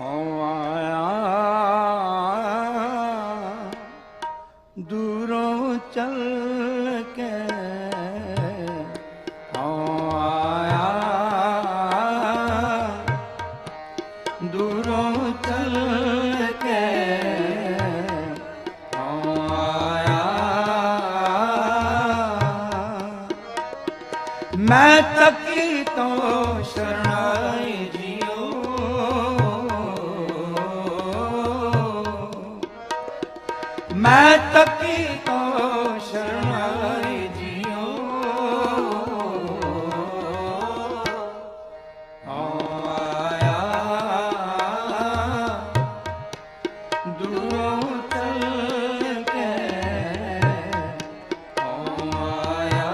ਹਉ ਆਇਆ। ਦੂਰੋਂ ਚੱਲ ਕੇ ਹਉ ਆਇਆ। ਦੂਰੋਂ ਚੱਲ ਕੇ ਹਉ ਆਇਆ। ਮੈਂ ਤਕੀ ਤੋਂ ਸ਼ਰਣਾਈ ਮੈਂ ਤੱਕੀ ਤੋਂ ਸ਼ਰਨ